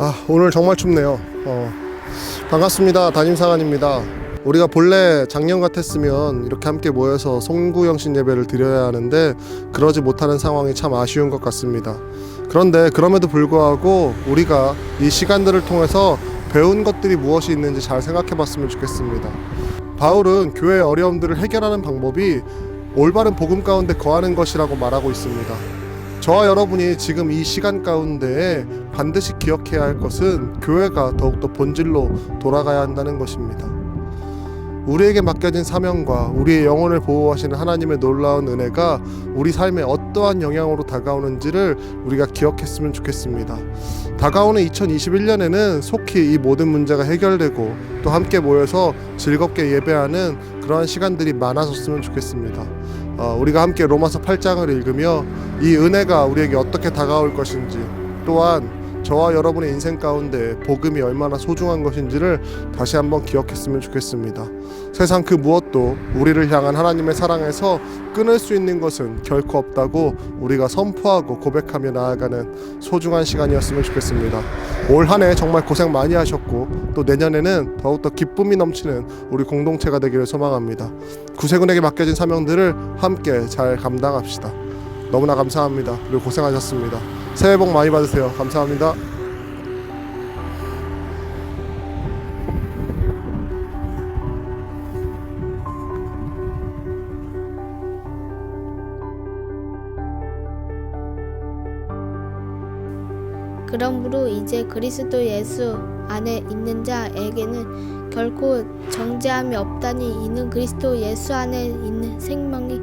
아 오늘 정말 춥네요. 어, 반갑습니다. 담임사관입니다. 우리가 본래 작년 같았으면 이렇게 함께 모여서 송구영신 예배를 드려야 하는데 그러지 못하는 상황이 참 아쉬운 것 같습니다. 그런데 그럼에도 불구하고 우리가 이 시간들을 통해서 배운 것들이 무엇이 있는지 잘 생각해 봤으면 좋겠습니다. 바울은 교회의 어려움들을 해결하는 방법이 올바른 복음 가운데 거하는 것이라고 말하고 있습니다. 저와 여러분이 지금 이 시간 가운데에 반드시 기억해야 할 것은 교회가 더욱더 본질로 돌아가야 한다는 것입니다. 우리에게 맡겨진 사명과 우리의 영혼을 보호하시는 하나님의 놀라운 은혜가 우리 삶에 어떠한 영향으로 다가오는지를 우리가 기억했으면 좋겠습니다. 다가오는 2021년에는 속히 이 모든 문제가 해결되고 또 함께 모여서 즐겁게 예배하는 그러한 시간들이 많아졌으면 좋겠습니다. 어, 우리가 함께 로마서 8장을 읽으며 이 은혜가 우리에게 어떻게 다가올 것인지 또한 저와 여러분의 인생 가운데 복음이 얼마나 소중한 것인지를 다시 한번 기억했으면 좋겠습니다. 세상 그 무엇도 우리를 향한 하나님의 사랑에서 끊을 수 있는 것은 결코 없다고 우리가 선포하고 고백하며 나아가는 소중한 시간이었으면 좋겠습니다. 올 한 해 정말 고생 많이 하셨고 또 내년에는 더욱더 기쁨이 넘치는 우리 공동체가 되기를 소망합니다. 구세군에게 맡겨진 사명들을 함께 잘 감당합시다. 너무나 감사합니다. 그리고 고생하셨습니다. 새해 복 많이 받으세요. 감사합니다. 그러므로 이제 그리스도 예수 안에 있는 자에게는 결코 정죄함이 없다니 이는 그리스도 예수 안에 있는 생명이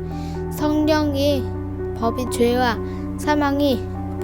성령이 법이 죄와 사망이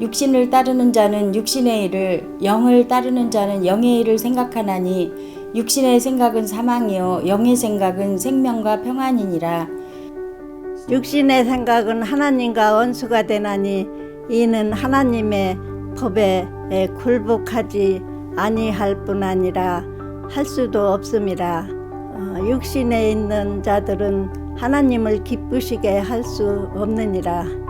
육신을 따르는 자는 육신의 일을, 영을 따르는 자는 영의 일을 생각하나니 육신의 생각은 사망이요 영의 생각은 생명과 평안이니라. 육신의 생각은 하나님과 원수가 되나니 이는 하나님의 법에 굴복하지 아니할 뿐 아니라 할 수도 없음이라 어, 육신에 있는 자들은 하나님을 기쁘시게 할 수 없느니라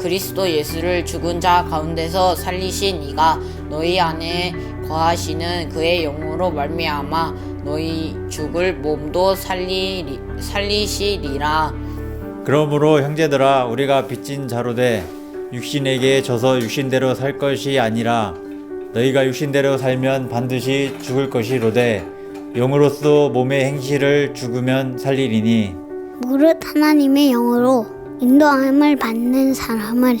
그리스도 예수를 죽은 자 가운데서 살리신 이가 너희 안에 거하시는 그의 영으로 말미암아 너희 죽을 몸도 살리리, 살리시리라. 그러므로 형제들아 우리가 빚진 자로 돼 육신에게 져서 육신대로 살 것이 아니라 너희가 육신대로 살면 반드시 죽을 것이로되 영으로서 몸의 행실을 죽으면 살리리니. 무릇 하나님의 영으로 인도함을 받는 사람은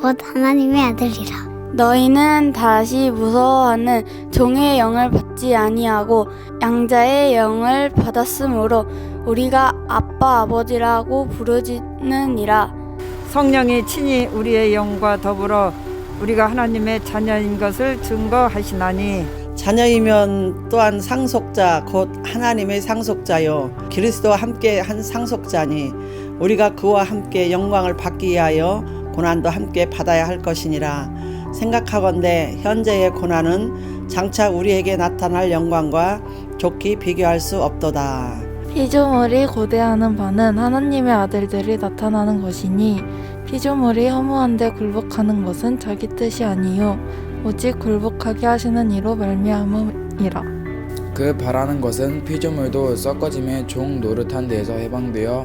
곧 하나님의 아들이라. 너희는 다시 무서워하는 종의 영을 받지 아니하고 양자의 영을 받았으므로 우리가 아빠 아버지라고 부르짖느니라. 성령이 친히 우리의 영과 더불어 우리가 하나님의 자녀인 것을 증거하시나니. 자녀이면 또한 상속자 곧 하나님의 상속자요. 그리스도와 함께 한 상속자니 우리가 그와 함께 영광을 받기 위하여 고난도 함께 받아야 할 것이니라. 생각하건대 현재의 고난은 장차 우리에게 나타날 영광과 좋게 비교할 수 없도다. 피조물이 고대하는 바는 하나님의 아들들이 나타나는 것이니 피조물이 허무한데 굴복하는 것은 자기 뜻이 아니요 오직 굴복하게 하시는 이로 말미암음이라. 그 바라는 것은 피조물도 썩어짐의 종 노릇한 데에서 해방되어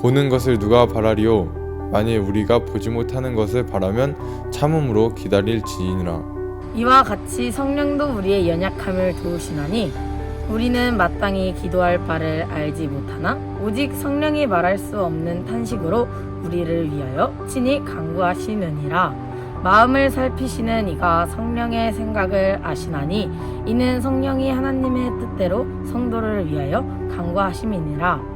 보는 것을 누가 바라리요 만일 우리가 보지 못하는 것을 바라면 참음으로 기다릴지니라. 이와 같이 성령도 우리의 연약함을 도우시나니 우리는 마땅히 기도할 바를 알지 못하나 오직 성령이 말할 수 없는 탄식으로 우리를 위하여 친히 간구하시느니라. 마음을 살피시는 이가 성령의 생각을 아시나니 이는 성령이 하나님의 뜻대로 성도를 위하여 간구하심이니라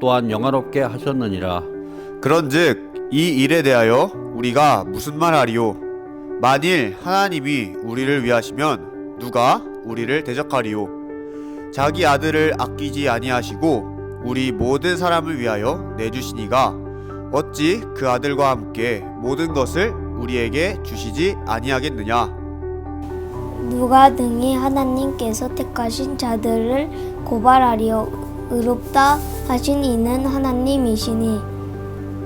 또한 영화롭게 하셨느니라. 그런즉 이 일에 대하여 우리가 무슨 말하리요? 만일 하나님이 우리를 위하시면 누가 우리를 대적하리요? 자기 아들을 아끼지 아니하시고 우리 모든 사람을 위하여 내주시니가 어찌 그 아들과 함께 모든 것을 우리에게 주시지 아니하겠느냐? 누가 등이 하나님께서 택하신 자들을 고발하리요 의롭다 하신 이는 하나님이시니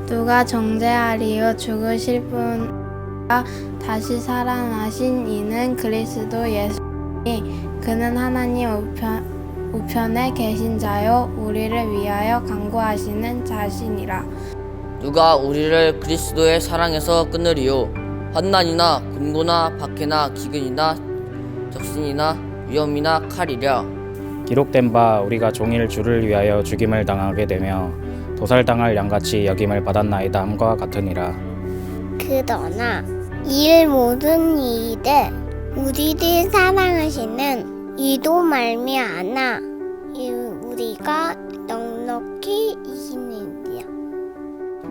누가 정죄하리요? 죽으실 분과 다시 살아나신 이는 그리스도 예수니 그는 하나님 우편, 우편에 계신 자요 우리를 위하여 간구하시는 자신이라. 누가 우리를 그리스도의 사랑에서 끊으리요? 환난이나 굶고나 박해나 기근이나 적신이나 위험이나 칼이랴 기록된 바 우리가 종일 주를 위하여 죽임을 당하게 되며 도살당할 양같이 여김을 받았나이다 함과 같으니라. 그러나 일 모든 일에 우리를 사랑하시는 이도 말미암아 이 우리가 넉넉히 이기느니라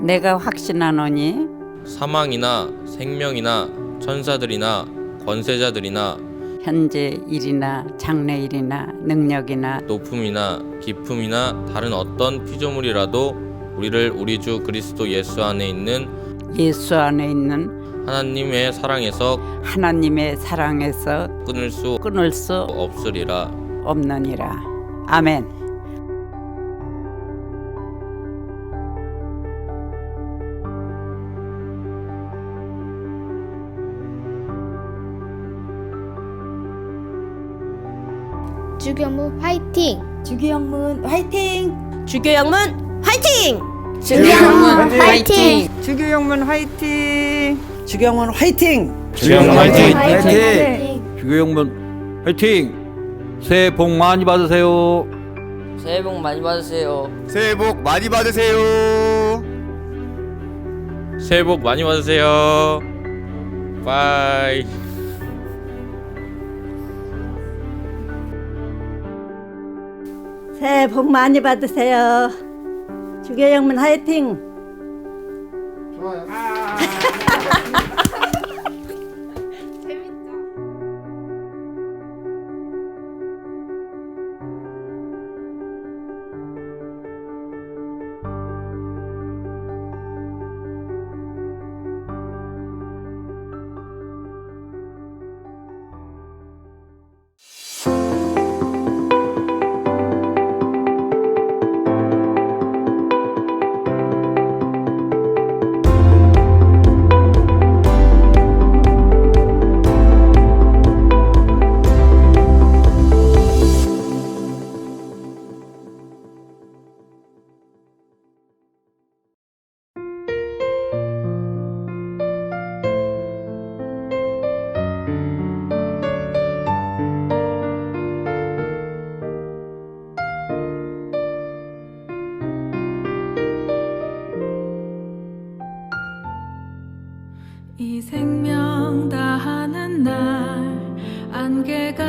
내가 확신하노니 사망이나 생명이나 천사들이나 권세자들이나 현재 일이나 장래 일이나 능력이나 높음이나 깊음이나 다른 어떤 피조물이라도 우리를 우리 주 그리스도 예수 안에 있는 예수 안에 있는 하나님의 사랑에서 하나님의 사랑에서 끊을 수 끊을 수 없으리라. 없느니라. 아멘. 주교무 화이팅! 주기영문 화이팅! 주교영문 화이팅! 주교영문 화이팅! 주교영문 화이팅! 주경원 화이팅! 주경원 화이팅! 화이팅! 주교영문 화이팅! 새해 복 많이 받으세요 새해 복 많이 받으세요 새해 복 많이 받으세요 새해 복 많이 받으세요. 바이. 새해 복 많이 받으세요. 주계영문 화이팅! 안개가